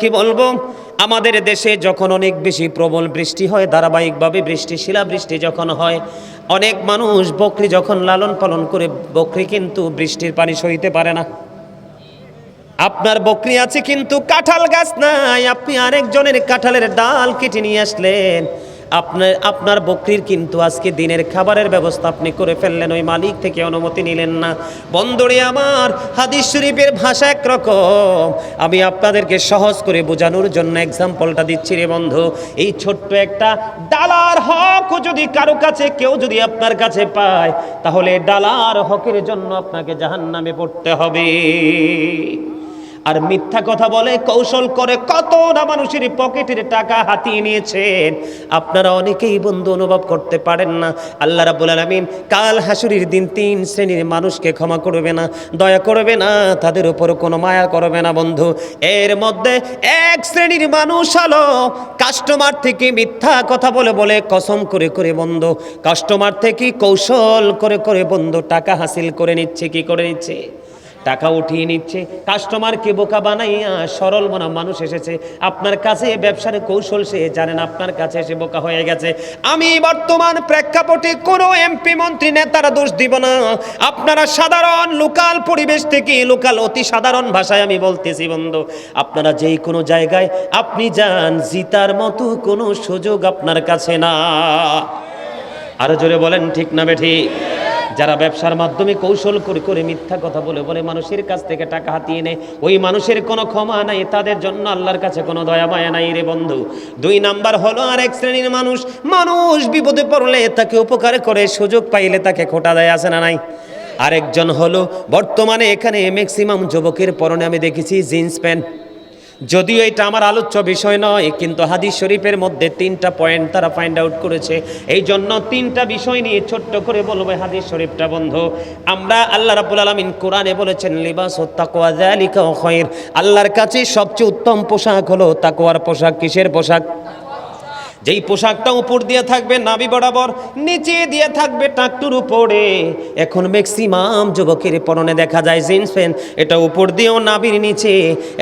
কি বলব? আমাদের দেশে যখন অনেক বেশি প্রবল বৃষ্টি হয়, ধারাবাহিকভাবে বৃষ্টি, শিলাবৃষ্টি যখন হয়, অনেক মানুষ বকরি যখন লালন পালন করে, বকরি কিন্তু বৃষ্টির পানি সইতে পারে না। আপনার বকরি আছে কিন্তু কাঁঠাল গাছ নাই। আপনি আরেকজনের কাঁঠালের ডাল কেটে নিয়ে আসলেন। আপনার আপনার বকরির কিন্তু আজকে দিনের খাবারের ব্যবস্থা আপনি করে ফেললেন, ওই মালিক থেকে অনুমতি নিলেন না। বন্দরে আমার হাদিস শরীফের ভাষা একরকম। আমি আপনাদেরকে সহজ করে বোঝানোর জন্য এক্সাম্পলটা দিচ্ছি রে বন্ধু। এই ছোট্ট একটা ডালার হক যদি কারও কাছে, কেউ যদি আপনার কাছে পায়, তাহলে ডালার হকের জন্য আপনাকে জাহান্নামে পড়তে হবে। আর মিথ্যা কথা বলে, কৌশল করে কত না মানুষের পকেটের টাকা হাতিয়ে নিয়েছেন। আপনারা অনেকেই বন্ধু অনুভব করতে পারেন না। আল্লাহ রাব্বুল আলামিন কাল হাসুরির দিন তিন শ্রেণির মানুষকে ক্ষমা করবে না, দয়া করবে না, তাদের উপর কোনো মায়া করবে না বন্ধু। এর মধ্যে এক শ্রেণির মানুষ হলো কাস্টমার থেকে মিথ্যা কথা বলে বলে কসম করে করে বন্ধ। কাস্টমার থেকে কৌশল করে করে বন্ধ টাকা হাসিল করে নিচ্ছে, কি করে নিচ্ছে? টাকা উঠিয়ে নিচ্ছে। কাস্টমারকে বোকা বানাইয়া সরল মনা মানুষ এসেছে। আপনার কাছে ব্যবসার কৌশল সে জানেন, আপনার কাছে এসে বোকা হয়ে গেছে। আমি বর্তমান প্রেক্ষাপটে কোনো এমপি মন্ত্রী নেতারা দোষ দিব না। আপনারা সাধারণ লোকাল পরিবেশ থেকে লোকাল অতি সাধারণ ভাষায় আমি বলতেছি, বন্ধু। আপনারা যেই কোনো জায়গায় আপনি যান, জিতার মতো কোনো সুযোগ আপনার কাছে না। আরও জোরে বলেন, ঠিক না বেঠি যারা ব্যবসার মাধ্যমে কৌশল করে করে মিথ্যা কথা বলে বলে মানুষের কাছ থেকে টাকা হাতিয়ে নেয়, ওই মানুষের কোনো ক্ষমা নাই, তাদের জন্য আল্লাহর কাছে কোনো দয়া মায়া নাই রে বন্ধু। দুই নাম্বার হলো আর এক শ্রেণির মানুষ মানুষ বিপদে পড়লে তাকে উপকার করে, সুযোগ পাইলে তাকে খোটা দেয়, আছে না নাই? আরেকজন হলো, বর্তমানে এখানে ম্যাক্সিমাম যুবকের পরনে আমি দেখেছি জিন্স প্যান্ট যদিও এটা আমার আলোচ্য বিষয় নয়, কিন্তু হাদিস শরীফের মধ্যে তিনটা পয়েন্ট তারা ফাইন্ড আউট করেছে। এই জন্য তিনটা বিষয় নিয়ে ছোট্ট করে বলব হাদিস শরীফটা, বন্ধ। আমরা আল্লাহ রাবুল আলমিন কোরআনে বলেছেন, লিবাস তাকোয়া আল্লাহর কাছে সবচেয়ে উত্তম পোশাক হলো তাকোয়ার পোশাক। কিসের পোশাক? যেই পোশাকটা উপর দিয়ে থাকবে নাভি বরাবর, নিচে দিয়ে থাকবে টাকটুর উপরে। এখন ম্যাক্সিমাম যুবকের পরনে দেখা যায় জিন্স প্যান্ট এটা উপর দিয়েও নাভির নিচে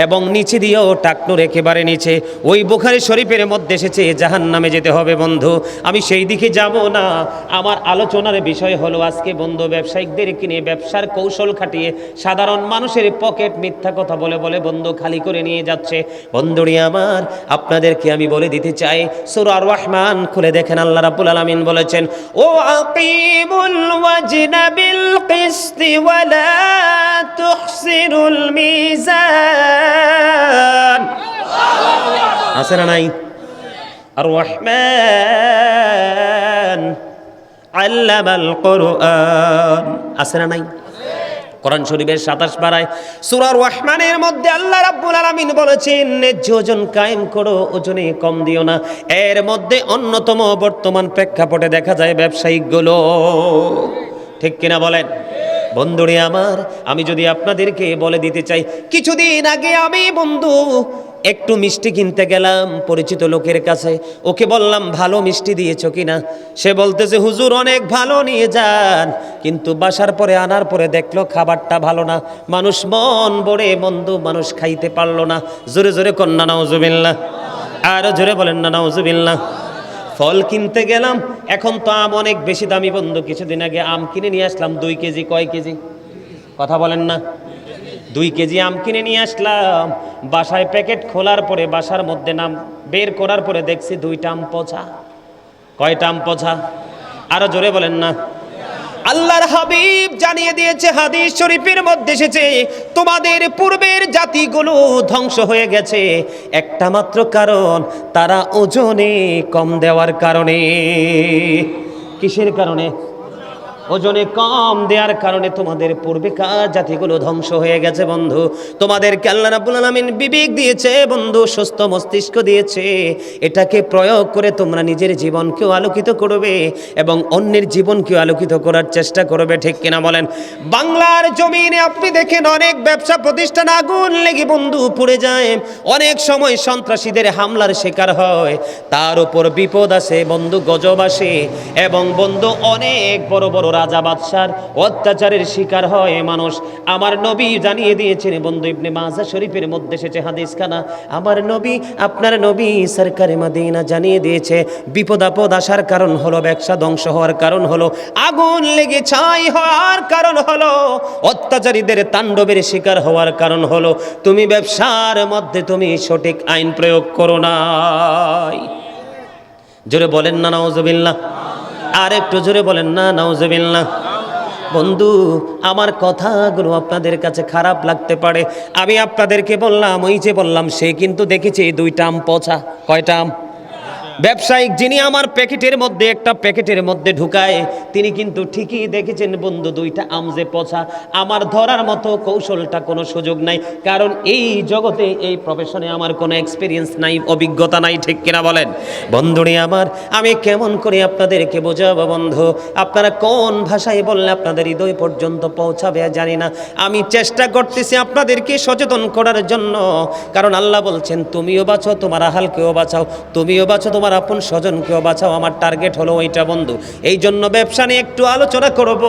এবং নিচে দিয়েও টাকটুর একেবারে নিচে। ওই বুখারি শরীফের মধ্যে এসেছে জাহান নামে যেতে হবে বন্ধু। আমি সেই দিকে যাব না। আমার আলোচনার বিষয় হলো আজকে বন্ধু, ব্যবসায়িকদের কিনে ব্যবসার কৌশল খাটিয়ে সাধারণ মানুষের পকেট মিথ্যা কথা বলে বলে বন্ধু খালি করে নিয়ে যাচ্ছে। বন্ধুরি আমার, আপনাদেরকে আমি বলে দিতে চাই, সুরা রহমান খুলে দেখেন, আল্লাহ রাব্বুল আলামিন বলেছেন, ও আকিমুল ওয়াজনা বিল কিসতি ওয়ালা তুহসিনুল মিজান। আছে না নাই? আর রহমান আল্লামাল কোরআন। আছে না নাই? কোরআন শরীফের সাতাশ পাড়ায় সুরার রহমানের মধ্যে আল্লাহ রাব্বুল আলামিন বলেছেন ন্যায্য ওজন কায়েম করো, ওজনে কম দিও না। এর মধ্যে অন্যতম বর্তমান প্রেক্ষাপটে দেখা যায় ব্যবসায়িকগুলো। ঠিক কিনা বলেন? বন্ধুরে আমার, আমি যদি আপনাদেরকে বলে দিতে চাই, কিছুদিন আগে আমি বন্ধু, একটু মিষ্টি কিনতে গেলাম পরিচিত লোকের কাছে। ওকে বললাম, ভালো মিষ্টি দিয়েছ কিনা? সে বলতেছে, হুজুর, অনেক ভালো নিয়ে যান। কিন্তু বাসার পরে আনার পরে দেখল, খাবারটা ভালো না। মানুষ মন বড়ে মন্দ মানুষ খাইতে পারল না। জোরে জোরে কন্যা নাউজুবিল্লাহ আরও জোরে বলেন না নাউজুবিল্লাহ ফল কিনতে গেলাম, এখন তো আম অনেক বেশি দামি বন্ধু। কিছুদিন আগে আম কিনে নিয়ে আসলাম, দুই কেজি, কয় কেজি? কথা বলেন না। দুই কেজি আম কিনে নিয়ে আসলাম। বাসায় প্যাকেট খোলার পরে, বাসার মধ্যে নাম বের করার পরে দেখছি দুইটা আম পচা। কয়টা আম পচা? আরও জোরে বলেন না। আল্লাহর হাবিব জানিয়ে দিয়েছে, হাদিস শরীফের মধ্যে এসেছে, তোমাদের পূর্বের জাতিগুলো ধ্বংস হয়ে গেছে। একটা মাত্র কারণ, তারা ওজনে কম দেওয়ার কারণে। কিসের কারণে? ওজনে কম দেওয়ার কারণে তোমাদের পূর্বেকার জাতিগুলো ধ্বংস হয়ে গেছে, বন্ধু। তোমাদেরকে আল্লাহ রাব্বুল আলামিন বিবেক দিয়েছে, বন্ধু, সুস্থ মস্তিষ্ক দিয়েছে। এটাকে প্রয়োগ করে তোমরা নিজের জীবনকেও আলোকিত করবে এবং অন্যের জীবনকেও আলোকিত করার চেষ্টা করবে, ঠিক কিনা বলেন? বাংলার জমিনে আপনি দেখেন অনেক ব্যবসা প্রতিষ্ঠান আগুন লেগে, বন্ধু, পুড়ে যায়। অনেক সময় সন্ত্রাসীদের হামলার শিকার হয়। তার উপর বিপদ আসে, বন্ধু, গজব আসে। এবং বন্ধু, অনেক বড় বড় রাজা বাদশার অত্যাচারের শিকার হয় মানুষ। আমার নবী জানিয়ে দিয়েছেন, বন্ধু ইবনে মাজা শরীফের মধ্যে এসেছে হাদিস খানা আমার নবী, আপনার নবী সরকারে মাদিনা জানিয়ে দিয়েছে, বিপদ আপদ আসার কারণ হলো, ব্যবসা ধ্বংস হওয়ার কারণ হলো, আগুন লেগে ছাই হওয়ার কারণ হলো, অত্যাচারীদের তাণ্ডবের শিকার হওয়ার কারণ হলো, তুমি ব্যবসার মধ্যে তুমি সঠিক আইন প্রয়োগ করো নাই। জোরে বলেন না, নাউজবিল্লাহ। আর একটু জোরে বলেন, না, নাউজবিল্লাহ। বন্ধু, আমার কথাগুলো আপনাদের কাছে খারাপ লাগতে পারে। আমি আপনাদেরকে বললাম, ওই যে বললাম, সে কিন্তু দেখেছে দুইটা আম পচা। কয়টা আম? ব্যবসায়িক যিনি আমার প্যাকেটের মধ্যে, একটা প্যাকেটের মধ্যে ঢুকায়, তিনি কিন্তু ঠিকই দেখেছেন, বন্ধু, দুইটা আম যে পচা, আমার ধরার মতো কৌশলটা কোনো সুযোগ নাই, কারণ এই জগতে এই প্রফেশনে আমার কোনো এক্সপিরিয়েন্স নাই, অভিজ্ঞতা নাই, ঠিক কিনা বলেন? বন্ধুনি আমার, আমি কেমন করে আপনাদেরকে বোঝাবো, বন্ধু? আপনারা কোন ভাষায় বললে আপনাদের হৃদয় পর্যন্ত পৌঁছাবে, জানি না। আমি চেষ্টা করতেছি আপনাদেরকে সচেতন করার জন্য, কারণ আল্লাহ বলছেন, তুমিও বাঁচো, তোমার আহালকেও বাঁচাও, তুমিও বাঁচো তোমার আপন স্বজনকেও বাঁচাও, আমার টার্গেট হলো ওইটা বন্ধু। এই জন্য ব্যবসা নিয়ে একটু আলোচনা করব।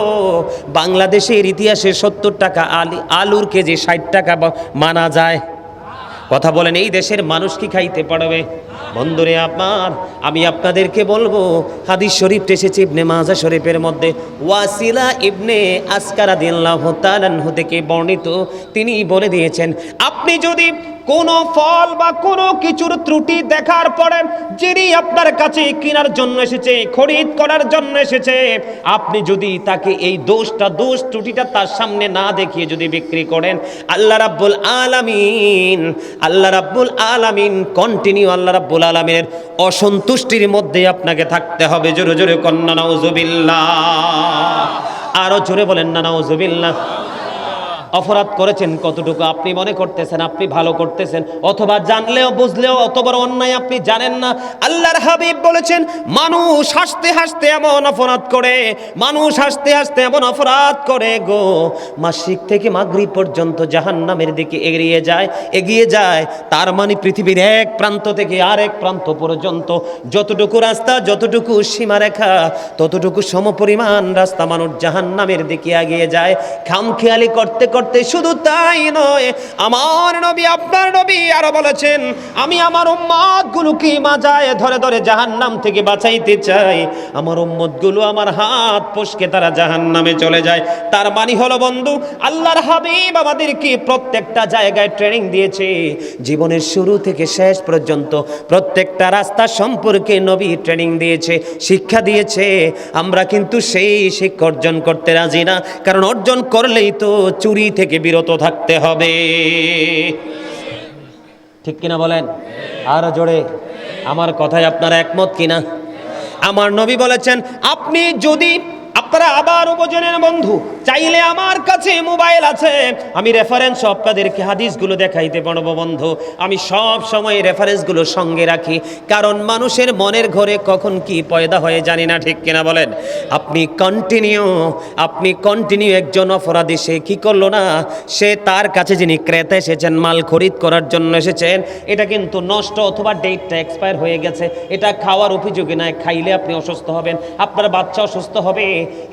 বাংলাদেশের ইতিহাসে সত্তর টাকা আলি আলুর কেজি ষাট টাকা মানা যায়। কথা বলেন, এই দেশের মানুষ কি খাইতে পারবে? বন্ধুরে আপনার আমি আপনাদেরকে বলব, হাদিস শরীফ এসেছে ইবনে মাজা শরীফের মধ্যে। ওয়াসিলা ইবনে আসকারা দিল্লাহ তালানহু থেকে বর্ণিত। তিনি বলে দিয়েছেন, আপনি যদি কোনো ফল বা কোনো কিছুর ত্রুটি দেখার পরে যিনি আপনার কাছে কেনার জন্য এসেছে, খরিদ করার জন্য এসেছে, আপনি যদি তাকে এই দোষটা, দোষ ত্রুটিটা তার সামনে না দেখিয়ে যদি বিক্রি করেন, আল্লাহ রাব্বুল আলামিন, আল্লাহ রাব্বুল আলামিন কন্টিনিউ আল্লাহ রাব্বুল আলামিনের অসন্তুষ্টির মধ্যে আপনাকে থাকতে হবে। জোরে জোরে কন্যা, নাউজুবিল্লাহ। আরও জোরে বলেন না, নাউজুবিল্লাহ। অপরাধ করেছেন কতটুকু? আপনি মনে করতেছেন, আপনি ভালো করতেছেন, অথবা জানলেও, বুঝলেও, অত বড় অন্যায় আপনি জানেন না। আল্লাহর হাবিব বলেছেন, মানুষ হাসতে হাসতে এমন অপরাধ করে, মানুষ হাসতে হাসতে এমন অপরাধ করে গো। মাসিক থেকে মাগরিব পর্যন্ত জাহান্নামের দিকে এগিয়ে যায় এগিয়ে যায়, তার মানে পৃথিবীর এক প্রান্ত থেকে আরেক প্রান্ত পর্যন্ত। যতটুকু রাস্তা, যতটুকু সীমারেখা, ততটুকু সমপরিমাণ রাস্তা মানুষ জাহান্নামের দিকে এগিয়ে যায়। খামখেয়ালি করতে করতে শুধু তাই নয়, আমার নবী, আপনার নবী আরও বলেছেন, আমি আমার উম্মত গুলোকে মাজায় ধরে ধরে জাহান্নাম থেকে বাঁচাইতে চাই। আমার উম্মতগুলো আমার হাত পশকে তারা জাহান্নামে চলে যায়। তার মানে হলো বন্ধু, আল্লাহর হাবিব আমাদেরকে প্রত্যেকটা জায়গায় ট্রেনিং দিয়েছে। জীবনের শুরু থেকে শেষ পর্যন্ত প্রত্যেকটা রাস্তা সম্পর্কে নবী ট্রেনিং দিয়েছে, শিক্ষা দিয়েছে। আমরা কিন্তু সেই শিক্ষা অর্জন করতে রাজি না, কারণ অর্জন করলেই তো চুরি থেকে বিরত থাকতে হবে। ঠিক কিনা বলেন? আর জোরে। আমার কথায় আপনারা একমত কিনা? আমার নবী বলেছেন, আপনি যদি আপনারা আবার উপজনের বন্ধু, চাইলে আমার কাছে মোবাইল আছে। আমি রেফারেন্স আপনাদেরকে হাদিসগুলো দেখাইতে পারব বন্ধু আমি সব সময় রেফারেন্সগুলো সঙ্গে রাখি, কারণ মানুষের মনের ঘরে কখন কি পয়দা হয়ে জানি না, ঠিক কিনা বলেন? আপনি কন্টিনিউ আপনি কন্টিনিউ একজন অপরাধী, সে কি করল না? সে তার কাছে যিনি ক্রেতা এসেছেন, মাল খরিদ করার জন্য এসেছেন, এটা কিন্তু নষ্ট অথবা ডেটটা এক্সপায়ার হয়ে গেছে। এটা খাওয়ার অভিযোগে নয় খাইলে আপনি অসুস্থ হবেন। আপনার বাচ্চা অসুস্থ হবে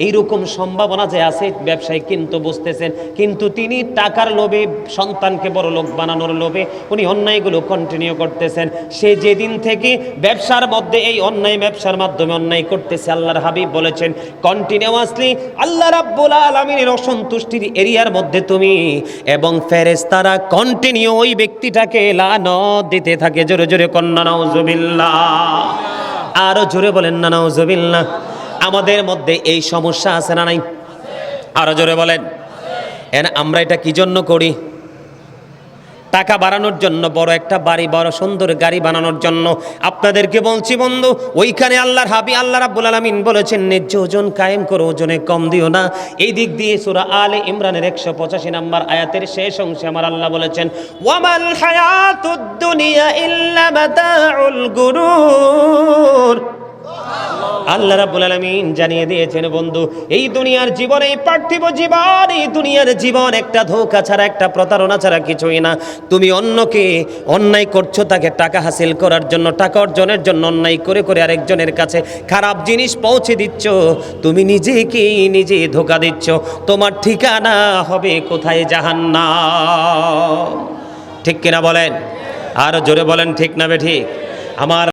এইরকম সম্ভাবনা যে আছে, ব্যবসায়ী কিন্তু বুঝতেছেন। কিন্তু তিনি টাকার লোভে, সন্তানকে বড় লোক বানানোর লোভে উনি অন্যায়গুলো কন্টিনিউ করতেছেন। সে যেদিন থেকে ব্যবসার মধ্যে এই অন্যায় ব্যবসার মাধ্যমে অন্যায় করতেছে, আল্লাহর হাবিব বলেছেন কন্টিনিউয়াসলি আল্লাহ রাব্বুল আলামিনের অসন্তুষ্টির এরিয়ার মধ্যে তুমি এবং ফেরেশতারা কন্টিনিউ ওই ব্যক্তিটাকে লানত দিতে থাকে। জোরে জোরে কন্যা নাউজুবিল্লাহ আরও জোরে বলেন না নাউজুবিল্লাহ আমাদের মধ্যে এই সমস্যা আছে না নাই? আরও জোরে বলেন। এন, আমরা এটা কি জন্য করি? টাকা বাড়ানোর জন্য, বড় একটা বাড়ি, বড় সুন্দর গাড়ি বানানোর জন্য। আপনাদেরকে বলছি, বন্ধু, ওইখানে আল্লাহর হাবি আল্লাহ রাব্বুল আলামিন বলেছেন ন্যায্য ওজন কায়েম করো, ওজনে কম দিও না। এই দিক দিয়ে সূরা আলে ইমরানের 185 নম্বর আয়াতের শেষ অংশে আমার আল্লাহ বলেছেন, ওয়ামাল হায়াতুদ দুনিয়া ইল্লা গুরুর। আল্লাহ রাব্বুল আলামিন জানিয়ে দিয়েছেন, বন্ধু, এই দুনিয়ার জীবন, এই পার্থিব জীবন, এই দুনিয়ার জীবন একটা ধোঁকা ছাড়া, একটা প্রতারণা ছাড়া কিছুই না। তুমি অন্যকে অন্যায় করছ, তাকে টাকা হাসিল করার জন্য, টাকা অর্জনের জন্য অন্যায় করে করে আরেকজনের কাছে খারাপ জিনিস পৌঁছে দিচ্ছ। তুমি নিজেকে নিজে ধোকা দিচ্ছ। তোমার ঠিকানা হবে কোথায়? জাহান্নাম। ঠিক কিনা বলেন? আর জোরে বলেন, ঠিক না বে ঠিক? আমার